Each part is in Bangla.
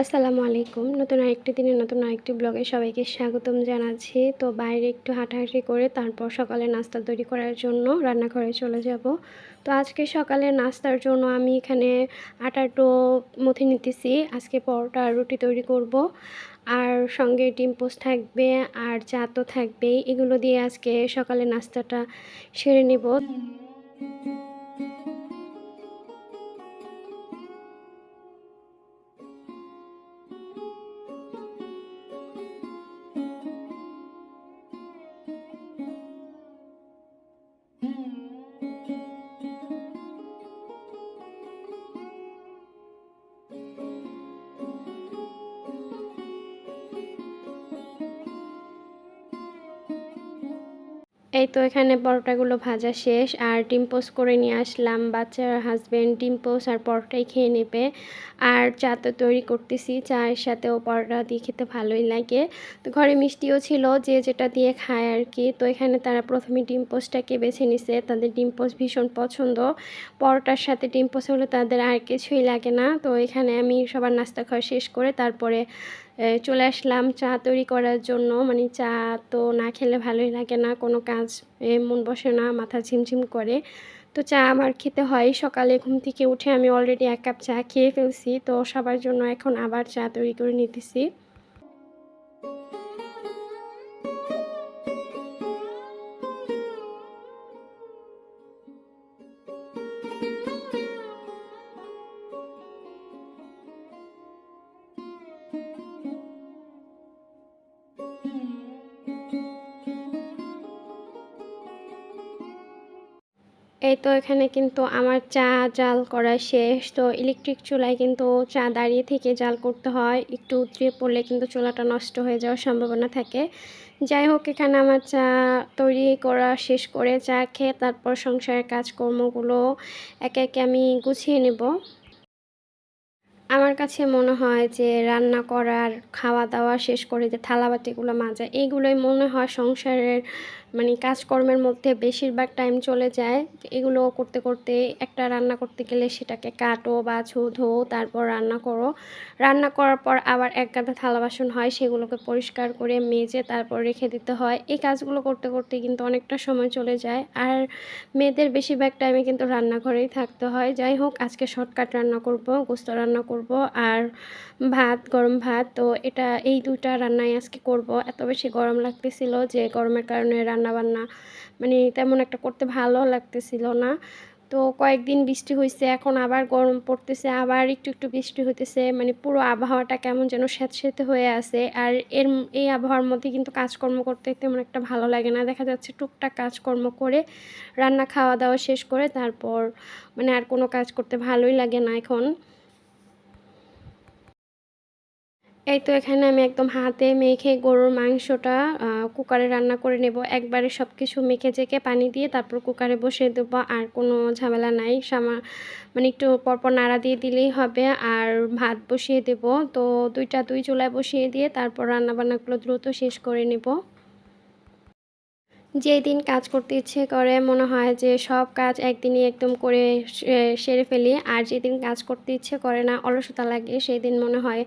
আসসালামু আলাইকুম। নতুন আরেকটি দিনে নতুন আরেকটি ব্লগে সবাইকে স্বাগতম জানাচ্ছি। তো বাইরে একটু হাঁটাহাঁটি করে তারপর সকালে নাস্তা তৈরি করার জন্য রান্নাঘরে চলে যাব। তো আজকে সকালে নাস্তার জন্য আমি এখানে আটার টো মথে নিতেছি। আজকে পরোটা রুটি তৈরি করব। আর সঙ্গে ডিম পোস্ট থাকবে, আর চা তো থাকবেই এগুলো দিয়ে আজকে সকালে নাস্তাটা সেরে নিব। এই তো এখানে পরোটাগুলো ভাজা শেষ। আর ডিম পোস্ট করে নিয়ে আসলাম বাচ্চার হাজব্যান্ড ডিম পোস আর পরোটাই খেয়ে নেবে। আর চা তো তৈরি করতেছি, চায়ের সাথেও পরোটা দিয়ে খেতে ভালোই লাগে। তো ঘরে মিষ্টিও ছিল, যে যেটা দিয়ে খায় আর কি। তো এখানে তারা প্রথমে ডিম পোস্টটাকে বেছে নিছে। তাদের ডিম পোস্ট ভীষণ পছন্দ। পরোটার সাথে ডিম পোস্ট হলে তাদের আর কিছুই লাগে না। তো এখানে আমি সবার নাস্তা খাওয়া শেষ করে তারপরে চলে আসলাম চা তৈরি করার জন্য। মানে চা তো না খেলে ভালোই লাগে না, কোনো কাজ মন বসে না, মাথা ঝিমঝিম করে। তো চা আমার খেতে হয়। সকালে ঘুম থেকে উঠে আমি অলরেডি এক কাপ চা খেয়ে ফেলছি। তো সবার জন্য এখন আবার চা তৈরি করে নিতেছি। এই তো এখানে কিন্তু আমার চা জাল করা শেষ। তো ইলেকট্রিক চুলায় কিন্তু চা দাঁড়িয়ে থেকে জাল করতে হয়। একটু উতরে পড়লে কিন্তু চুলাটা নষ্ট হয়ে যাওয়ার সম্ভাবনা থাকে। যাই হোক, এখানে আমার চা তৈরি করা শেষ করে চা খেয়ে তারপর সংসারের কাজকর্মগুলো একে একে আমি গুছিয়ে নেব। আমার কাছে মনে হয় যে রান্না করার, খাওয়া দাওয়া শেষ করে যে থালাবাটিগুলো মাজা এইগুলোই মনে হয় সংসারের মানে কাজকর্মের মধ্যে বেশিরভাগ টাইম চলে যায়। এগুলো করতে করতে একটা রান্না করতে গেলে সেটাকে কাটো, বাছো ধো তারপর রান্না করো। রান্না করার পর আবার এক গাদা থালা বাসন হয়, সেগুলোকে পরিষ্কার করে মেজে তারপর রেখে দিতে হয়। এই কাজগুলো করতে করতে কিন্তু অনেকটা সময় চলে যায়। আর মেয়েদের বেশিরভাগ টাইমে কিন্তু রান্নাঘরেই থাকতে হয়। যাই হোক, আজকে শর্টকাট রান্না করব, গোস্ত রান্না করব, আর ভাত, গরম ভাত। তো এটা, এই দুটা রান্নাই আজকে করব। এত বেশি গরম লাগতেছিল যে গরমের কারণে রান্না বান্না মানে তেমন একটা করতে ভালো লাগতেছিল না। তো কয়েকদিন বৃষ্টি হয়েছে এখন আবার গরম পড়তেছে, আবার একটু একটু বৃষ্টি হইতেছে মানে পুরো আবহাওয়াটা কেমন যেন স্যাঁতস্যাঁতে হয়ে আছে। আর এর এই আবহাওয়ার মধ্যে কিন্তু কাজকর্ম করতে তেমন একটা ভালো লাগে না। দেখা যাচ্ছে টুকটাক কাজকর্ম করে রান্না খাওয়া দাওয়া শেষ করে তারপর মানে আর কোনো কাজ করতে ভালোই লাগে না এখন। এই তো এখানে আমি একদম হাতে মেখে গরুর মাংসটা কুকারে রান্না করে নেব। একবারে সব কিছু মেখে জেকে পানি দিয়ে তারপর কুকারে বসিয়ে দেবো। আর কোনো ঝামেলা নাই। সামা মানে একটু পরপর নাড়া দিয়ে দিলেই হবে। আর ভাত বসিয়ে দেব। তো দুইটা দুই চুলায় বসিয়ে দিয়ে তারপর রান্নাবান্নাগুলো দ্রুত শেষ করে নেব। যেই দিন কাজ করতে ইচ্ছে করে, মনে হয় যে সব কাজ একদিনই একদম করে সেরে ফেলি। আর যেদিন কাজ করতে ইচ্ছে করে না, অলসতা লাগে সেই দিন মনে হয়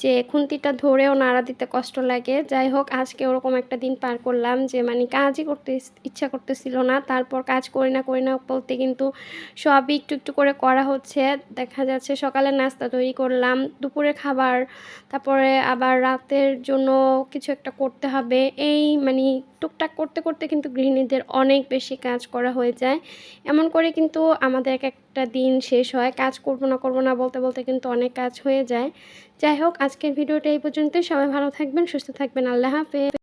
যে খুন্তিটা ধরেও নাড়া দিতে কষ্ট লাগে। যাই হোক, আজকে ওরকম একটা দিন পার করলাম যে মানে কাজই করতে ইচ্ছা করতেছিল না। তারপর কাজ করি না করি না বলতে কিন্তু সবই একটু একটু করে করা হচ্ছে। দেখা যাচ্ছে সকালে নাস্তা তৈরি করলাম দুপুরে খাবার, তারপরে আবার রাতের জন্য কিছু একটা করতে হবে। এই মানে টুকটাক করতে করতে কিন্তু গৃহিণীদের অনেক বেশি কাজ করা হয়ে যায়। এমন করে কিন্তু আমাদের এক একটা দিন শেষ হয়, কাজ করব না করব না বলতে বলতে কিন্তু অনেক কাজ হয়ে যায়। যাই হোক, আজকের ভিডিওটা এই পর্যন্তই। সবাই ভালো থাকবেন, সুস্থ থাকবেন। আল্লাহ হাফেজ।